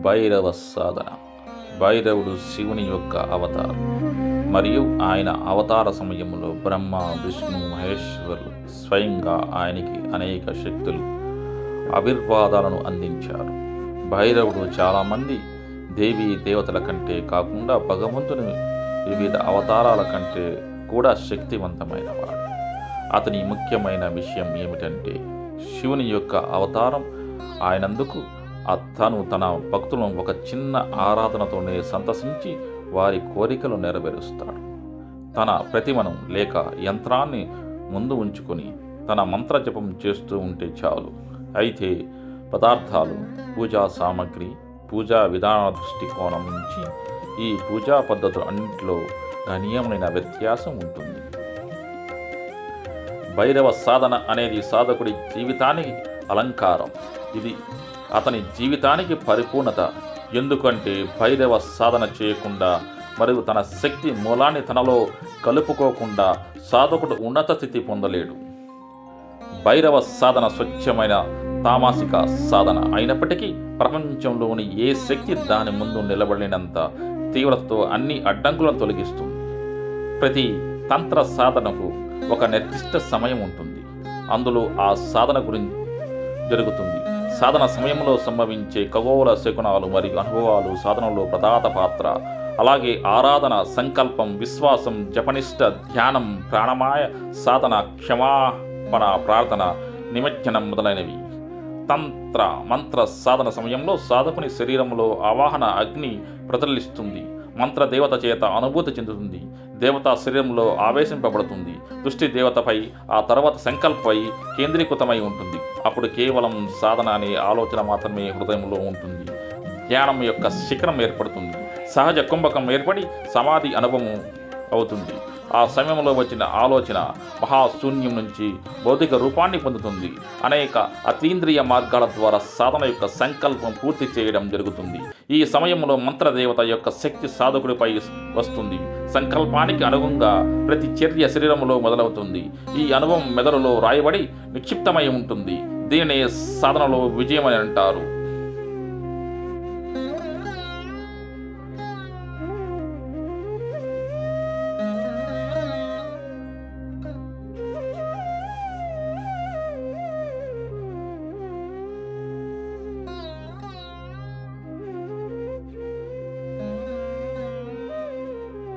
భైరవ సాధన. భైరవుడు శివుని యొక్క అవతారం. మరియు ఆయన అవతార సమయంలో బ్రహ్మ విష్ణు మహేశ్వరులు స్వయంగా ఆయనకి అనేక శక్తులు ఆవిర్వాదాలను అందించారు. భైరవుడు చాలామంది దేవీ దేవతల కంటే కాకుండా భగవంతుని వివిధ అవతారాల కంటే కూడా శక్తివంతమైనవాడు. అతని ముఖ్యమైన విషయం ఏమిటంటే శివుని యొక్క అవతారం ఆయనందుకు తను తన భక్తులను ఒక చిన్న ఆరాధనతోనే సంతసించి వారి కోరికలు నెరవేరుస్తాడు. తన ప్రతిమను లేక యంత్రాన్ని ముందు ఉంచుకొని తన మంత్ర జపం చేస్తూ ఉంటే చాలు. అయితే పదార్థాలు పూజా సామాగ్రి పూజా విధాన దృష్టికోణం నుంచి ఈ పూజా పద్ధతులు అన్నింటిలో గణనీయమైన వ్యత్యాసం ఉంటుంది. భైరవ సాధన అనేది సాధకుడి జీవితానికి అలంకారం. ఇది అతని జీవితానికి పరిపూర్ణత. ఎందుకంటే భైరవ సాధన చేయకుండా మరియు తన శక్తి మూలాన్ని తనలో కలుపుకోకుండా సాధకుడు ఉన్నత స్థితి పొందలేడు. భైరవ సాధన స్వచ్ఛమైన తామాసిక సాధన అయినప్పటికీ ప్రపంచంలోని ఏ శక్తి దాని ముందు నిలబడినంత తీవ్రతతో అన్ని అడ్డంకులను తొలగిస్తుంది. ప్రతి తంత్ర సాధనకు ఒక నిర్దిష్ట సమయం ఉంటుంది. అందులో ఆ సాధన గురించి జరుగుతుంది. సాధన సమయంలో సంభవించే ఖగోళ శకునాలు మరియు అనుభవాలు సాధనలో ప్రధాత పాత్ర. అలాగే ఆరాధన సంకల్పం విశ్వాసం జపనిష్ట ధ్యానం ప్రాణమాయ సాధన క్షమాపణ ప్రార్థన నిమజ్జనం మొదలైనవి. తంత్ర మంత్ర సాధన సమయంలో సాధకుని శరీరంలో ఆవాహన అగ్ని ప్రజ్వలిస్తుంది. మంత్ర దేవత చేత అనుభూతి చెందుతుంది. దేవతా శరీరంలో ఆవేశింపబడుతుంది. దృష్టి దేవతపై ఆ తర్వాత సంకల్పై కేంద్రీకృతమై ఉంటుంది. అప్పుడు కేవలం సాధన అనే ఆలోచన మాత్రమే హృదయంలో ఉంటుంది. ధ్యానం యొక్క శిఖరం ఏర్పడుతుంది. సహజ కుంభకం ఏర్పడి సమాధి అనుభవం అవుతుంది. ఆ సమయంలో వచ్చిన ఆలోచన మహాశూన్యం నుంచి భౌతిక రూపాన్ని పొందుతుంది. అనేక అతీంద్రియ మార్గాల ద్వారా సాధన యొక్క సంకల్పం పూర్తి చేయడం జరుగుతుంది. ఈ సమయంలో మంత్రదేవత యొక్క శక్తి సాధకుడిపై వస్తుంది. సంకల్పానికి అనుగుణంగా ప్రతి చర్య శరీరంలో మొదలవుతుంది. ఈ అనుభవం మెదడులో రాయబడి నిక్షిప్తమై ఉంటుంది. దీనినే సాధనలో విజయం అని అంటారు.